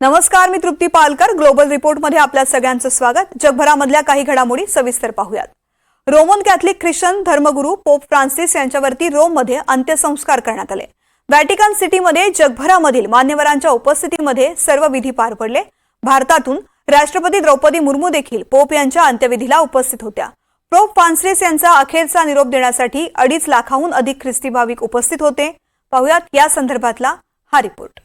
नमस्कार मी तृप्ती पालकर. ग्लोबल रिपोर्टमध्ये आपल्या सगळ्यांचं स्वागत. जगभरामधल्या काही घडामोडी सविस्तर पाहूयात. रोमन कॅथलिक ख्रिश्चन धर्मगुरू पोप फ्रान्सिस यांच्यावरती रोममध्ये अंत्यसंस्कार करण्यात आले. व्हॅटिकन सिटीमध्ये जगभरामधील मान्यवरांच्या उपस्थितीमध्ये सर्व विधी पार पडले. भारतातून राष्ट्रपती द्रौपदी मुर्मू देखील पोप यांच्या अंत्यविधीला उपस्थित होत्या. पोप फ्रान्सिस यांचा अखेरचा निरोप देण्यासाठी अडीच लाखाहून अधिक ख्रिस्ती भाविक उपस्थित होते. पाहुयात या संदर्भातला हा रिपोर्ट.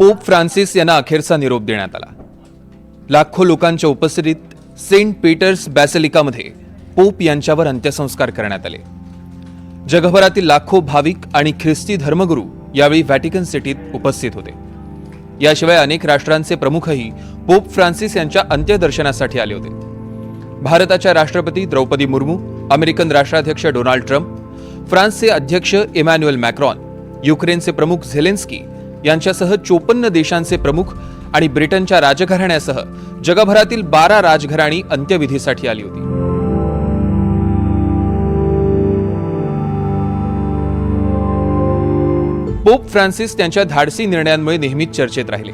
पोप फ्रान्सिस यांना अखेरचा निरोप देण्यात आला. लाखो लोकांच्या उपस्थितीत सेंट पीटर्स बॅसिलिकामध्ये पोप यांच्यावर अंत्यसंस्कार करण्यात आले. जगभरातील लाखो भाविक आणि ख्रिस्ती धर्मगुरू यावेळी व्हॅटिकन सिटीत उपस्थित होते. याशिवाय अनेक राष्ट्रांचे प्रमुखही पोप फ्रान्सिस यांच्या अंत्यदर्शनासाठी आले होते. भारताच्या राष्ट्रपती द्रौपदी मुर्मू अमेरिकन राष्ट्राध्यक्ष डोनाल्ड ट्रम्प फ्रान्सचे अध्यक्ष इमॅन्युएल मॅक्रॉन युक्रेनचे प्रमुख झेलेन्स्की यांच्यासह चोपन्न देशांचे प्रमुख आणि ब्रिटनच्या राजघराण्यासह जगभरातील बारा राजघराणी अंत्यविधीसाठी आली होती. पोप फ्रान्सिस त्यांच्या धाडसी निर्णयांमुळे नेहमीच चर्चेत राहिले.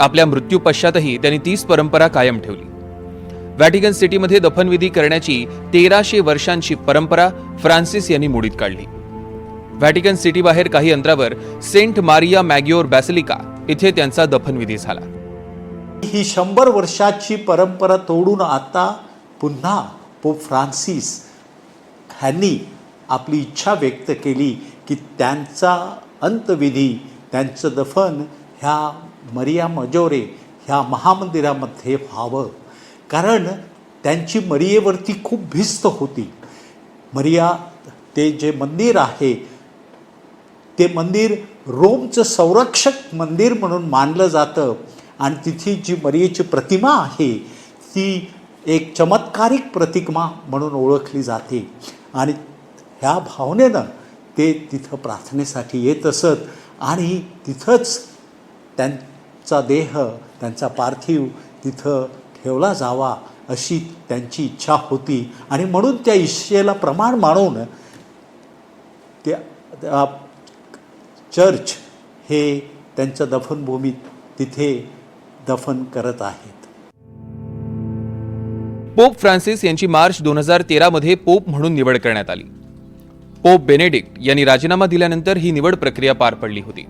आपल्या मृत्यू पश्चातही त्यांनी तीच परंपरा कायम ठेवली. व्हॅटिकन सिटीमध्ये दफनविधी करण्याची तेराशे वर्षांची परंपरा फ्रान्सिस यांनी मोडीत काढली. व्हॅटिकन सिटी बाहेर काही अंतरावर सेंट मारिया मॅग्योर बॅसिलिका इथे त्यांचा दफनविधी झाला. ही शंभर वर्षाची परंपरा तोडून आता पुन्हा पोप फ्रान्सिस ह्यांनी आपली इच्छा व्यक्त केली की त्यांचा अंतविधी त्यांचं दफन ह्या मरिया मजोरे ह्या महामंदिरामध्ये व्हावं. कारण त्यांची मरियेवरती खूप भिस्त होती. मरिया ते जे मंदिर आहे ते मंदिर रोमचं संरक्षक मंदिर म्हणून मानलं जातं. आणि तिथे जी मरियेची प्रतिमा आहे ती एक चमत्कारिक प्रतिमा म्हणून ओळखली जाते. आणि ह्या भावनेनं ते तिथं प्रार्थनेसाठी येत असत. आणि तिथंच त्यांचा देह त्यांचा पार्थिव तिथं ठेवला जावा अशी त्यांची इच्छा होती. आणि म्हणून त्या इच्छेला प्रमाण मानून त्या त्या चर्च हे त्यांच्या दफनभूमीत तिथे दफन करत आहेत. पोप फ्रान्सिस यांची मार्च दोन हजार तेरामध्ये पोप म्हणून निवड करण्यात आली. पोप बेनेडिक्ट यांनी राजीनामा दिल्यानंतर ही निवड प्रक्रिया पार पडली होती.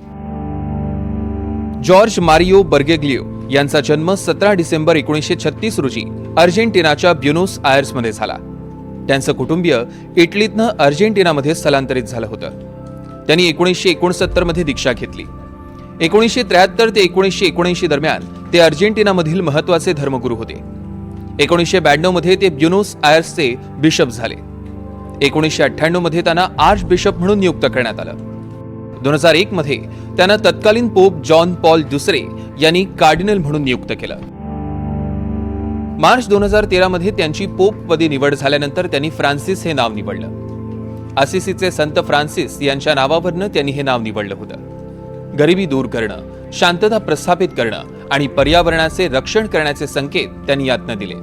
जॉर्ज मारियो बर्गेग्लिओ यांचा जन्म सतरा डिसेंबर एकोणीसशे छत्तीस रोजी अर्जेंटिनाच्या ब्युनोस आयर्समध्ये झाला. त्यांचं कुटुंबीय इटलीतनं अर्जेंटिनामध्ये स्थलांतरित झालं होतं. त्यांनी एकोणीसशे एकोणसत्तरमध्ये दीक्षा घेतली. एकोणीसशे त्र्याहत्तर ते एकोणीसशे एकोणऐंशी दरम्यान ते अर्जेंटिनामधील महत्त्वाचे धर्मगुरू होते. एकोणीसशे ब्याण्णवमध्ये ते ब्युनोस आयर्सचे बिशप झाले. एकोणीसशे अठ्ठ्याण्णवमध्ये त्यांना आर्च बिशप म्हणून नियुक्त करण्यात आलं. दोन हजार एक मध्ये त्यांना तत्कालीन पोप जॉन पॉल दुसरे यांनी कार्डिनल म्हणून नियुक्त केलं. मार्च दोन हजार तेरा मध्ये त्यांची पोप पदी निवड झाल्यानंतर त्यांनी फ्रान्सिस हे नाव निवडलं. असिसीचे संत फ्रान्सिस यांच्या नावावरनं त्यांनी हे नाव निवडलं होतं. गरिबी दूर करणं शांतता प्रस्थापित करणं आणि पर्यावरणाचे रक्षण करण्याचे संकेत त्यांनी यातनं दिले.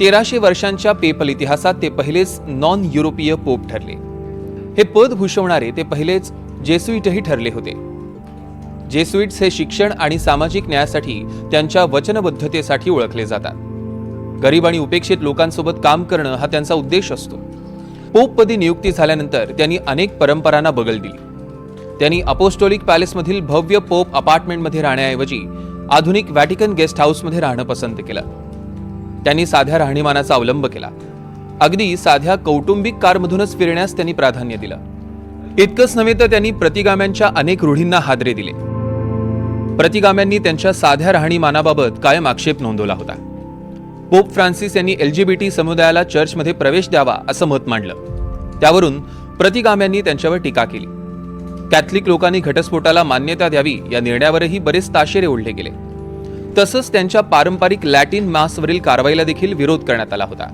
तेराशे वर्षांच्या पेपल इतिहासात ते पहिलेच नॉन युरोपीय पोप ठरले. हे पद भूषवणारे ते पहिलेच जेसुईटही ठरले होते. जेसुईट्स हे शिक्षण आणि सामाजिक न्यायासाठी त्यांच्या वचनबद्धतेसाठी ओळखले जातात. गरीब आणि उपेक्षित लोकांसोबत काम करणं हा त्यांचा उद्देश असतो. पोपपदी नियुक्ती झाल्यानंतर त्यांनी अनेक परंपरांना बगल दिली. त्यांनी अपोस्टोलिक पॅलेसमधील भव्य पोप अपार्टमेंटमध्ये राहण्याऐवजी आधुनिक व्हॅटिकन गेस्ट हाऊसमध्ये राहणं पसंत केलं. त्यांनी साध्या राहणीमानाचा अवलंब केला. अगदी साध्या कौटुंबिक कारमधूनच फिरण्यास त्यांनी प्राधान्य दिलं. इतकंच नव्हे तर त्यांनी प्रतिगाम्यांच्या अनेक रूढींना हादरे दिले. प्रतिगाम्यांनी त्यांच्या साध्या राहणीमानाबाबत कायम आक्षेप नोंदवला होता. पोप फ्रान्सिस यांनी एलजीबीटी समुदायाला चर्चमध्ये प्रवेश द्यावा असं मत मांडलं. त्यावरून प्रतिगाम्यांनी त्यांच्यावर टीका केली. कॅथलिक लोकांनी घटस्फोटाला मान्यता द्यावी या निर्णयावरही बरेच ताशेरे ओढले गेले. तसंच त्यांच्या पारंपरिक लॅटिन मासवरील कारवाईला देखील विरोध करण्यात आला होता.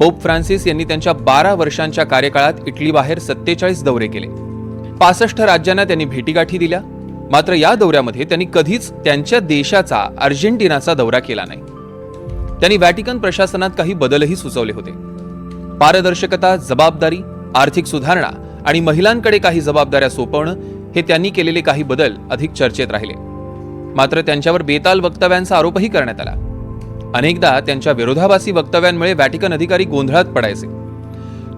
पोप फ्रान्सिस यांनी त्यांच्या बारा वर्षांच्या कार्यकाळात इटलीबाहेर सत्तेचाळीस दौरे केले. पासष्ट राज्यांना त्यांनी भेटीगाठी दिल्या. मात्र या दौऱ्यामध्ये त्यांनी कधीच त्यांच्या देशाचा अर्जेंटिनाचा दौरा केला नाही. त्यांनी व्हॅटिकन प्रशासनात काही बदलही सुचवले होते. पारदर्शकता जबाबदारी आर्थिक सुधारणा आणि महिलांकडे काही जबाबदाऱ्या सोपवणं हे त्यांनी केलेले काही बदल अधिक चर्चेत राहिले. मात्र त्यांच्यावर बेताल वक्तव्यांचा आरोपही करण्यात आला. अनेकदा त्यांच्या विरोधाभासी वक्तव्यांमुळे व्हॅटिकन अधिकारी गोंधळात पडायचे.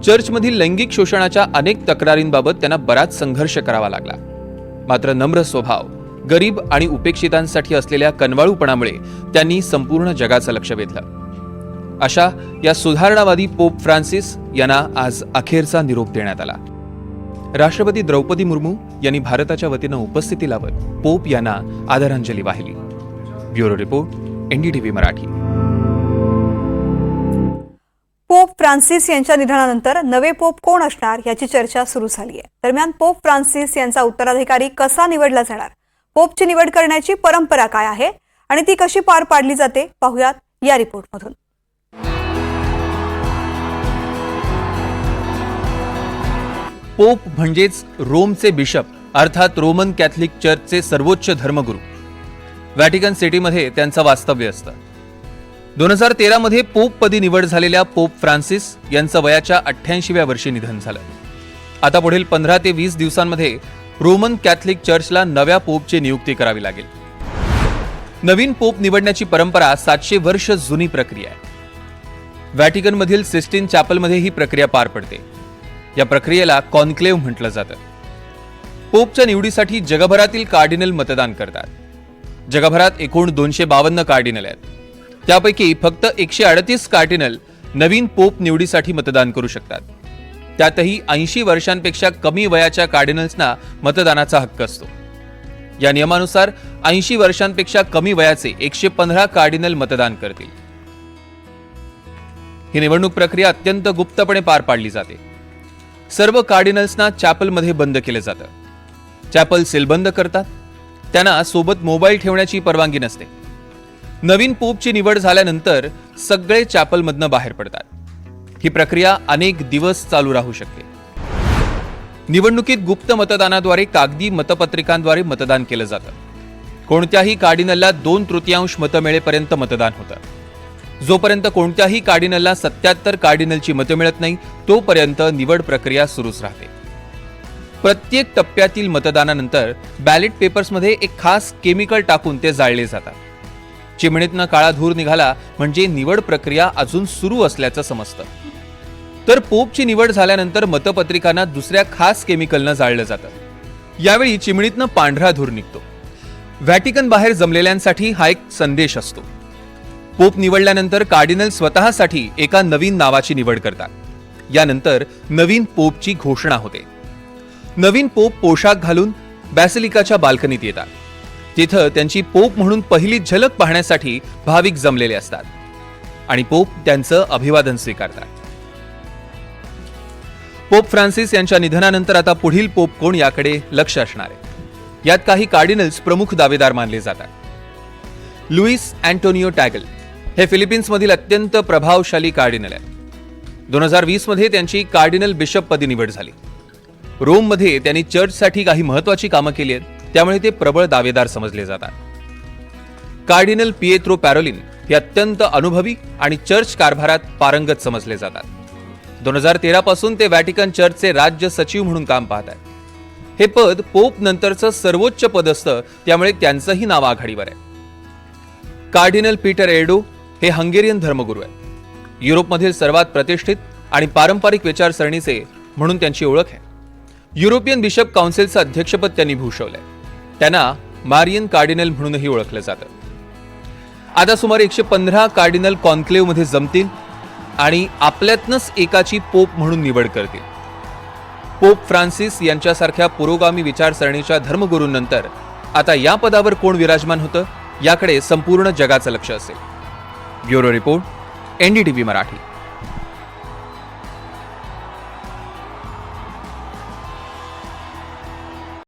चर्चमधील लैंगिक शोषणाच्या अनेक तक्रारींबाबत त्यांना बराच संघर्ष करावा लागला. मात्र नम्र स्वभाव गरीब आणि उपेक्षितांसाठी असलेल्या कनवाळूपणामुळे त्यांनी संपूर्ण जगाचं लक्ष वेधलं. अशा या सुधारणावादी पोप फ्रान्सिस यांना आज अखेरचा निरोप देण्यात आला. राष्ट्रपती द्रौपदी मुर्मू यांनी भारताच्या वतीनं उपस्थिती लावत पोप यांना आदरांजली वाहिली. Bureau report NDTV Marathi. Francis यांच्या निधनानंतर नवे पोप कोण असणार याची चर्चा सुरू झाली आहे दरम्यान पोप फ्रान्सिस यांचा उत्तराधिकारी कसा निवडला जाणार? पोपची निवड करण्याची परंपरा काय आहे? आणि ती कशी पार पाडली जाते? पाहुयात या रिपोर्टमधून. पोप म्हणजेच रोमचे बिशप अर्थात रोमन कॅथलिक चर्चचे सर्वोच्च धर्मगुरू. व्हॅटिकन सिटीमध्ये त्यांचं वास्तव्य असतं. दोन हजार तेरामध्ये पोपपदी निवड झालेल्या पोप फ्रान्सिस यांचं वयाच्या अठ्ठ्याऐंशीव्या वर्षी निधन झालं. आता पुढील पंधरा ते वीस दिवसांमध्ये रोमन कॅथलिक चर्चला नव्या पोपची नियुक्ती करावी लागेल. नवीन पोप निवडण्याची परंपरा सातशे वर्ष जुनी प्रक्रिया आहे. व्हॅटिकनमधील सिस्टिन चॅपलमध्ये ही प्रक्रिया पार पडते. या प्रक्रियेला कॉन्क्लेव्ह म्हटलं जातं. पोपच्या निवडीसाठी जगभरातील कार्डिनल मतदान करतात. जगभरात एकूण दोनशे बावन्न कार्डिनल आहेत. त्यापैकी फक्त एकशे अडतीस कार्डिनल नवीन पोप निवडीसाठी मतदान करू शकतात. त्यातही ऐंशी वर्षांपेक्षा कमी वयाच्या कार्डिनल्सना मतदानाचा हक्क असतो. या नियमानुसार ऐंशी वर्षांपेक्षा कमी वयाचे एकशे पंधरा कार्डिनल मतदान करतील. ही निवडणूक प्रक्रिया अत्यंत गुप्तपणे पार पाडली जाते. सर्व कार्डिनल्सना चॅपलमध्ये बंद केलं जातं. चॅपल सिलबंद करतात. त्यांना सोबत मोबाईल ठेवण्याची परवानगी नसते. नवीन पोपची निवड झाल्यानंतर सगळे चॅपलमधनं बाहेर पडतात. ही प्रक्रिया अनेक दिवस चालू राहू शकते. निवडणुकीत गुप्त मतदानाद्वारे कागदी मतपत्रिकांद्वारे मतदान केलं जातं. कोणत्याही कार्डिनलला दोन तृतीयांश मतं मिळेपर्यंत मतदान होतं. जोपर्यंत कोणत्याही कार्डिनलला सत्याहत्तर कार्डिनलची मतं मिळत नाही तोपर्यंत निवड प्रक्रिया सुरूच राहते. प्रत्येक टप्प्यातील मतदानानंतर बॅलेट पेपर्समध्ये एक खास केमिकल टाकून ते जाळले जातात. चिमणीतनं काळा धूर निघाला म्हणजे निवड प्रक्रिया अजून सुरू असल्याचं समजतं. तर पोपची निवड झाल्यानंतर मतपत्रिकांना दुसऱ्या खास केमिकलनं जाळलं जातं. यावेळी चिमणीतनं पांढरा धूर निघतो. व्हॅटिकन बाहेर जमलेल्यांसाठी हा एक संदेश असतो. पोप निवडल्यानंतर कार्डिनल स्वतःसाठी एका नवीन नावाची निवड करतात. यानंतर नवीन पोपची घोषणा होते. नवीन पोप पोशाख घालून बॅसिलिकाच्या बाल्कनीत येतात. तिथं त्यांची पोप म्हणून पहिली झलक पाहण्यासाठी भाविक जमलेले असतात. आणि पोप त्यांचं अभिवादन स्वीकारतात. पोप फ्रान्सिस यांच्या निधनानंतर आता पुढील पोप कोण याकडे लक्ष असणार आहे. यात काही कार्डिनल्स प्रमुख दावेदार मानले जातात. लुईस अँटोनियो टॅगल हे फिलिपिन्समधील अत्यंत प्रभावशाली कार्डिनल आहेत. दोन हजार वीसमध्ये त्यांची कार्डिनल बिशप पदी निवड झाली. रोममध्ये त्यांनी चर्चसाठी काही महत्वाची कामं केली आहेत. त्यामुळे ते प्रबळ दावेदार समजले जातात. कार्डिनल पिएत्रो पॅरोलिन हे अत्यंत अनुभवी आणि चर्च कारभारात पारंगत समजले जातात. दोन हजार तेरा पासून ते व्हॅटिकन चर्चचे राज्य सचिव म्हणून काम पाहत आहेत. हे पद पोप नंतरचं सर्वोच्च पद असतं त्यामुळे त्यांचंही नाव आघाडीवर आहे. कार्डिनल पीटर एर्डो हे हंगेरियन धर्मगुरू आहेत. युरोपमधील सर्वात प्रतिष्ठित आणि पारंपरिक विचारसरणीचे म्हणून त्यांची ओळख आहे. युरोपियन बिशप काउन्सिलचं अध्यक्षपद त्यांनी भूषवलंय. त्यांना मारियन कार्डिनल म्हणूनही ओळखलं जातं. आता सुमारे एकशे पंधरा कार्डिनल कॉन्क्लेव्हमध्ये जमतील आणि आपल्यातनंच एकाची पोप म्हणून निवड करतील. पोप फ्रान्सिस यांच्यासारख्या पुरोगामी विचारसरणीच्या धर्मगुरूंनंतर आता या पदावर कोण विराजमान होतं याकडे संपूर्ण जगाचं लक्ष असेल. Bureau report NDTV Marathi.